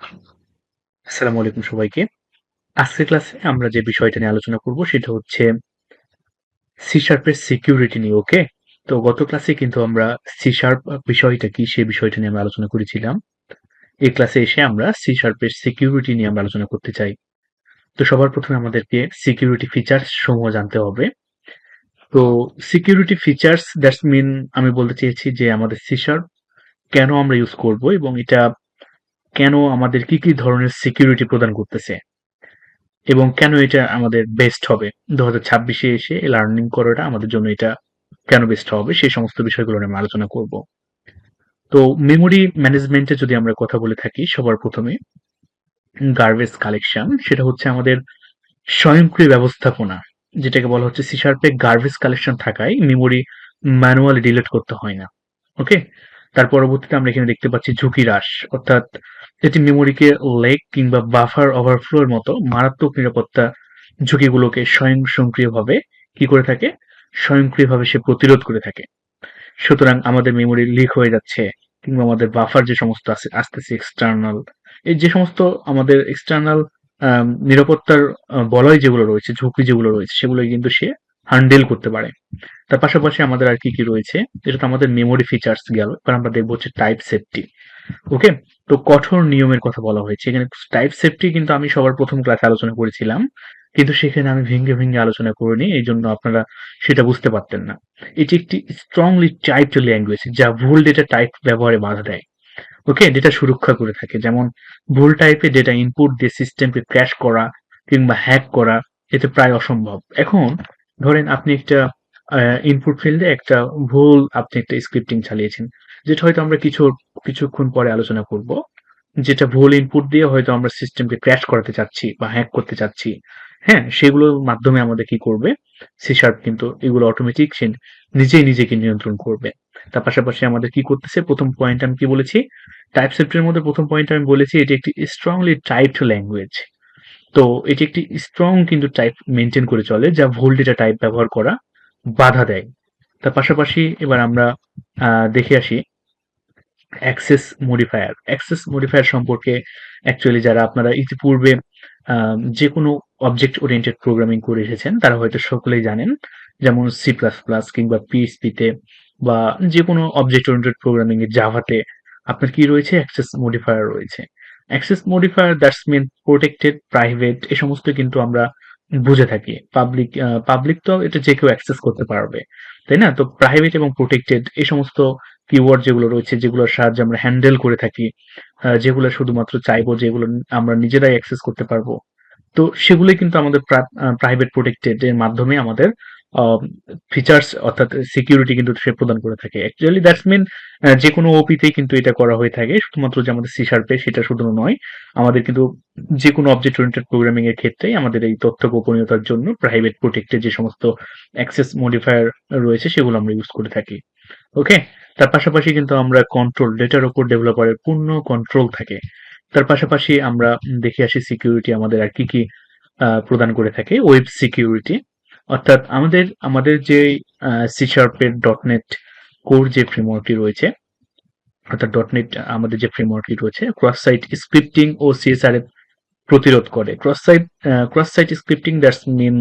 আসসালামু আলাইকুম সবাইকে। আজকের ক্লাসে আমরা যে বিষয়টা নিয়ে আলোচনা করব সেটা হচ্ছে সি শার্পের সিকিউরিটি নিয়ে, ওকে? তো গত ক্লাসে কিন্তু আমরা সি শার্প বিষয়টা কি সেই বিষয়টা নিয়ে আমরা আলোচনা করেছিলাম। এই ক্লাসে এসে আমরা সি শার্পের সিকিউরিটি নিয়ে আমরা আলোচনা করতে চাই। তো সবার প্রথমে আমাদেরকে সিকিউরিটি ফিচার্স সমূহ জানতে হবে। তো সিকিউরিটি ফিচার্স দ্যাটস মিন আমি বলতে চেয়েছি যে আমাদের সি শার্প কেন আমরা ইউজ করব এবং এটা কেন আমাদের কি কি ধরনের সিকিউরিটি প্রদান করতেছে? এবং কেন এটা আমাদের বেস্ট হবে? দু হাজার ছাব্বিশে এসে লার্নিং করাটা আমাদের জন্য এটা কেন বেস্ট হবে? সেই সমস্ত বিষয়গুলো নিয়ে আলোচনা করব। তো মেমোরি ম্যানেজমেন্টে যদি আমরা কথা বলে থাকি, সবার প্রথমে গার্বেজ কালেকশন সেটা হচ্ছে আমাদের স্বয়ংক্রিয় ব্যবস্থাপনা, যেটাকে বলা হচ্ছে সি শার্পে গার্বেজ কালেকশন থাকায় মেমোরি ম্যানুয়ালি ডিলিট করতে হয় না। ওকে তার পরবর্তীতে আমরা এখানে দেখতে পাচ্ছি ঝুঁকি হ্রাস, অর্থাৎ এটি মেমোরিকে লেক কিংবা বাফার ওভারফ্লোর মতো মারাত্মক নিরাপত্তা ঝুঁকিগুলোকে স্বয়ং সক্রিয়ভাবে কি করে থাকে? স্বয়ংক্রিয়ভাবে সে প্রতিরোধ করে থাকে। সুতরাং আমাদের মেমোরি লিক হয়ে যাচ্ছে কিংবা আমাদের বাফার যে সমস্ত আছে, আসতেছে এক্সটার্নাল এই যে সমস্ত আমাদের এক্সটার্নাল নিরাপত্তার বলয় যেগুলো রয়েছে, ঝুঁকি যেগুলো রয়েছে সেগুলো কিন্তু সে হ্যান্ডেল করতে পারে। তার পাশাপাশি আমাদের আর কি কি রয়েছে, এটা তো আমাদের মেমোরি ফিচার্স গেল। এবার আমরা দেখব হচ্ছে টাইপ সেফটি ওকে তো কঠোর নিয়মের কথা বলা হয়েছে। এখানে টাইপ সেফটি কিন্তু আমি সবার প্রথম ক্লাসে আলোচনা করেছিলাম। কিন্তু সেখানে আমি ভেঙে ভেঙে আলোচনা করিনি, এই জন্য আপনারা সেটা বুঝতে পারতেন না। এটি একটি স্ট্রংলি টাইপড ল্যাঙ্গুয়েজ যা ভুল ডেটা টাইপ ব্যবহারে বাধা দেয়। ওকে ডেটা সুরক্ষা করে থাকে। যেমন ভুল টাইপে ডেটা ইনপুট দিয়ে সিস্টেমকে ক্র্যাশ করা কিংবা হ্যাক করা, এতে প্রায় অসম্ভব। এখন ধরেন আপনি একটা ইনপুট ফিল্ডে একটা ভুল আপনি একটা স্ক্রিপ্টিং চালিয়েছেন, যেটা হয়তো আমরা কিছু, কিছুক্ষণ পরে আলোচনা করব, যেটা ভুল ইনপুট দিয়ে হয়তো আমরা সিস্টেমকে ক্র্যাশ করাতে চাচ্ছি বা হ্যাক করতে চাচ্ছি। হ্যাঁ সেগুলোর মাধ্যমে আমাদের কি করবে? সি শার্প কিন্তু এগুলো অটোমেটিক সে নিজেই নিজেকে নিয়ন্ত্রণ করবে। তার পাশাপাশি আমাদের কি করতেছে? প্রথম পয়েন্ট আমি কি বলেছি? টাইপ সেপ্টের মধ্যে প্রথম পয়েন্ট আমি বলেছি, এটি একটি স্ট্রংলি টাইপড ল্যাঙ্গুয়েজ তো এটি একটি স্ট্রং কিন্তু টাইপ মেনটেন করে চলে, যা ভুল ডেটা টাইপ ব্যবহার করা বাধা দেয়। তার পাশাপাশি এবার আমরা দেখে আসি অ্যাক্সেস মডিফায়ার অ্যাক্সেস মডিফায়ার সম্পর্কে অ্যাকচুয়ালি যারা আপনারা ইতিপূর্বে যে কোনো অবজেক্ট ওরিয়েন্টেড প্রোগ্রামিং করে এসেছেন, তারা হয়তো সকলেই জানেন, যেমন সি প্লাস প্লাস কিংবা পিএসপিতে বা যে কোনো অবজেক্ট ওরিয়েন্টেড প্রোগ্রামিং এ জাভাতে আপনার কি রয়েছে? অ্যাক্সেস মডিফায়ার রয়েছে। Access modifier that's mean protected private এ সমস্ত কিন্তু আমরা বুঝে থাকি। পাবলিক পাবলিক তো এটা যে কেউ অ্যাক্সেস করতে পারবে, তাই না? তো প্রাইভেট এবং প্রোটেক্টেড এই সমস্ত কিওয়ার্ড যেগুলো রয়েছে, যেগুলোর সাহায্যে আমরা হ্যান্ডেল করে থাকি যেগুলো শুধুমাত্র চাইব, যেগুলো আমরা নিজেরাই অ্যাক্সেস করতে পারব। তো সেগুলোই কিন্তু আমাদের প্রাইভেট প্রোটেক্টেড এর মাধ্যমে আমাদের ফিচার্স অর্থাৎ সিকিউরিটি কিন্তু সে প্রদান করে থাকে। অ্যাকচুয়ালি দ্যাটস মিন যে কোনো ওপিতেই কিন্তু এটা করা হয়ে থাকে, শুধুমাত্র যে আমাদের সি শার্পে সেটা শুধু নয়, আমাদের কিন্তু যে কোনো অবজেক্ট ওরিয়েন্টেড প্রোগ্রামিং এর ক্ষেত্রেই আমাদের এই তথ্য গোপনীয়তার জন্য প্রাইভেট প্রোটেক্টেড যে সমস্ত অ্যাক্সেস মডিফায়ার রয়েছে, সেগুলো আমরা ইউজ করে থাকি। ওকে তার পাশাপাশি কিন্তু আমরা কন্ট্রোল ডেটার উপর ডেভেলপারের পূর্ণ কন্ট্রোল থাকে। তার পাশাপাশি আমরা দেখে আসি সিকিউরিটি আমাদের আর কি কি প্রদান করে থাকে। ওয়েব সিকিউরিটি অর্থাৎ আমাদের আমাদের যে সি শার্পের ডট নেট কোর যে ফ্রেমওয়ার্কটি রয়েছে, অর্থাৎ ডট নেট আমাদের যে ফ্রেমওয়ার্কটি রয়েছে ক্রস সাইট স্ক্রিপ্টিং ও সিএসআর প্রতিরোধ করে। Cross site cross site scripting that's mean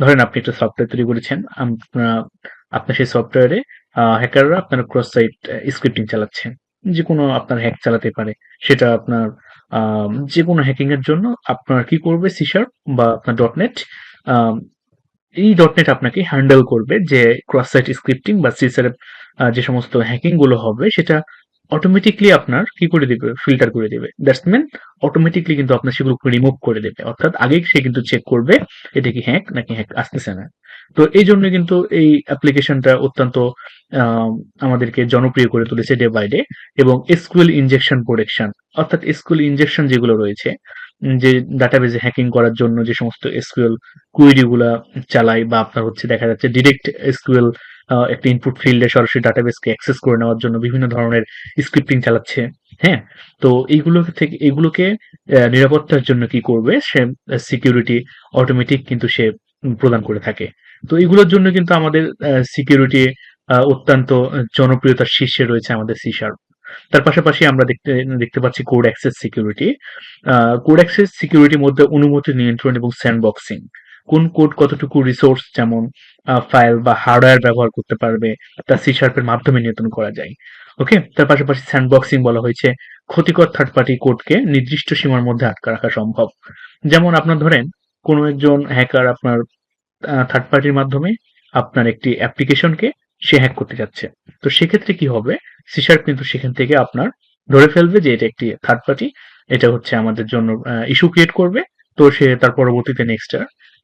ধরেন আপনি একটা সফটওয়্যার তৈরি করেছেন আপনার সেই সফটওয়্যারে হ্যাকাররা আপনার ক্রস সাইট স্ক্রিপ্টিং চালাচ্ছেন। যে কোনো আপনার হ্যাক চালাতে পারে। সেটা আপনার যে কোনো হ্যাকিং এর জন্য আপনার কি করবে সি শার্প বা আপনার ডট নেট এই. ডট নেট আপনাকে হ্যান্ডেল করবে যে ক্রস সাইট স্ক্রিপ্টিং বা সিএসআর যে সমস্ত হ্যাকিংগুলো হবে, সেটা অটোমেটিকলি আপনার কি করে দিবে? ফিল্টার করে দিবে। দ্যাটস মিন অটোমেটিকলি কিন্তু আপনার সেগুলোকে রিমুভ করে দেবে। অর্থাৎ আগে সে কিন্তু চেক করবে, এটা কি হ্যাক নাকি হ্যাক আসতেছে না। তো এই জন্য কিন্তু এই অ্যাপ্লিকেশনটা অত্যন্ত আমাদেরকে জনপ্রিয় করে তুলেছে ডে বাই ডে এবং এসকিউএল ইনজেকশন প্রোটেকশন অর্থাৎ এসকিউএল ইনজেকশন যেগুলো রয়েছে যে ডাটাবেজে হ্যাকিং করার জন্য যে সমস্ত এসকিউএল কুয়েরি গুলা চালাই বা আপনার হচ্ছে দেখা যাচ্ছে ডিরেক্ট এসকিউএল একটা ইনপুট ফিল্ডে সরাসরি ডাটাবেসকে অ্যাক্সেস করে নেওয়ার জন্য বিভিন্ন ধরনের স্ক্রিপ্টিং চালাচ্ছে হ্যাঁ? তো এইগুলো থেকে এগুলোকে নিরাপত্তার জন্য কি করবে? সে সিকিউরিটি অটোমেটিক কিন্তু সে প্রদান করে থাকে। তো এগুলোর জন্য কিন্তু আমাদের সিকিউরিটি অত্যন্ত জনপ্রিয়তার শীর্ষে রয়েছে আমাদের সি শার্প তার পাশাপাশি আমরা দেখতে দেখতে পাচ্ছি code access security code access সিকিউরিটির মধ্যে অনুমতি নিয়ন্ত্রণ এবং স্যান্ডবক্সিং কোন কোড কতটুকু রিসোর্স যেমন ফাইল বা হার্ডওয়্যার ব্যবহার করতে পারবে, তা সি শার্পের মাধ্যমে নিয়ন্ত্রণ করা যায়। ওকে তার পাশাপাশি স্যান্ডবক্সিং বলা হয়েছে, ক্ষতিকর থার্ড পার্টি কোডকে নির্দিষ্ট সীমার মধ্যে আটকা রাখা সম্ভব। যেমন আপনার ধরেন, কোনো একজন হ্যাকার আপনার থার্ড পার্টির মাধ্যমে আপনার একটি অ্যাপ্লিকেশনকে সে হ্যাক করতে যাচ্ছে। তো সেক্ষেত্রে কি হবে? সি শার্প কিন্তু সেখান থেকে আপনার ধরে ফেলবে যে এটা একটি থার্ড পার্টি এটা হচ্ছে আমাদের জন্য ইস্যু ক্রিয়েট করবে। তো সে তার পরবর্তীতে নেক্সট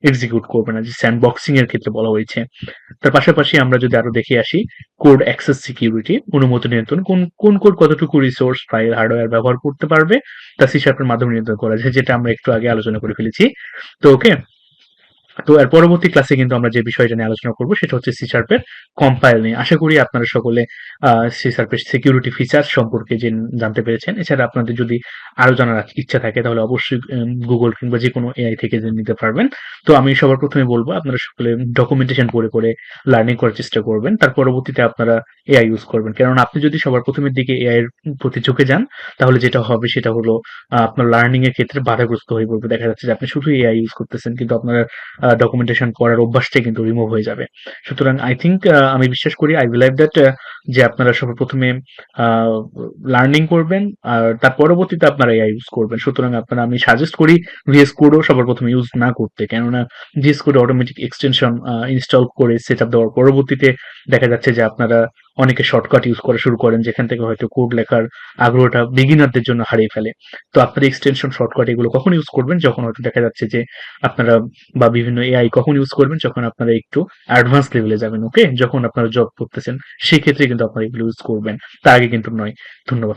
এক্সিকিউট করবে না, যে স্যান্ড বক্সিং এর ক্ষেত্রে বলা হয়েছে। তার পাশাপাশি আমরা যদি আরও দেখে আসি কোড অ্যাক্সেস সিকিউরিটি অনুমতি নিয়ন্ত্রণ, কোন কোন কোড কতটুকু রিসোর্স ফাইল হার্ডওয়্যার ব্যবহার করতে পারবে, তা সি শার্পের মাধ্যমে নিয়ন্ত্রণ করা যায়, যেটা আমরা একটু আগে আলোচনা করে ফেলেছি। তো ওকে তো এর পরবর্তী ক্লাসে কিন্তু আমরা যে বিষয়টা নিয়ে আলোচনা করব, সেটা হচ্ছে সি শার্পের কম্পাইল নিয়ে। আশা করি আপনারা সকলে সি শার্পের সিকিউরিটি ফিচার সম্পর্কে যে জানতে পেরেছেন। এছাড়া আপনাদের যদি আরও জানার ইচ্ছা থাকে, তাহলে অবশ্যই গুগল কিংবা যে কোনো এআই থেকে নিতে পারবেন। তো আমি সবার প্রথমে বলব, আপনারা সকলে ডকুমেন্টেশন পড়ে করে লার্নিং করার চেষ্টা করবেন। তার পরবর্তীতে আপনারা এআই ইউজ করবেন। কারণ আপনি যদি সবার প্রথমের দিকে এআই এর প্রতি ঝুঁকে যান, তাহলে যেটা হবে সেটা হলো আপনার লার্নিং এর ক্ষেত্রে বাধাগ্রস্ত হয়ে পড়বে। দেখা যাচ্ছে যে আপনি শুধু এআই ইউজ করতেছেন, কিন্তু আপনার ডকুমেন্টেশন করার অভ্যাসটাই কিন্তু রিমুভ হয়ে যাবে। সুতরাং আই থিঙ্ক আমি বিশ্বাস করি আই বিলিভ দ্যাট যে আপনারা সবার প্রথমে লার্নিং করবেন, আর তার পরবর্তীতে আপনারা এআই ইউজ করবেন। সুতরাং আপনারা, আমি সাজেস্ট করি ভিএস কোডও সবার প্রথমে ইউজ না করতে। কেননা VS code automatic extension install করে সেট আপ দেওয়ার পরবর্তীতে দেখা যাচ্ছে যে আপনারা অনেকে শর্টকাট ইউজ করা শুরু করেন, যেখান থেকে হয়তো কোড লেখার আগ্রহটা বিগিনারদের জন্য হারিয়ে ফেলে। তো আপনারা এক্সটেনশন শর্টকাট এগুলো কখন ইউজ করবেন? যখন হয়তো দেখা যাচ্ছে যে আপনারা বা বিভিন্ন এআই কখন ইউজ করবেন? যখন আপনারা একটু অ্যাডভান্স লেভেলে যাবেন ওকে যখন আপনারা জব করতেছেন, সেক্ষেত্রে কিন্তু আপনারা এগুলো ইউজ করবেন। তার আগে কিন্তু নয়। ধন্যবাদ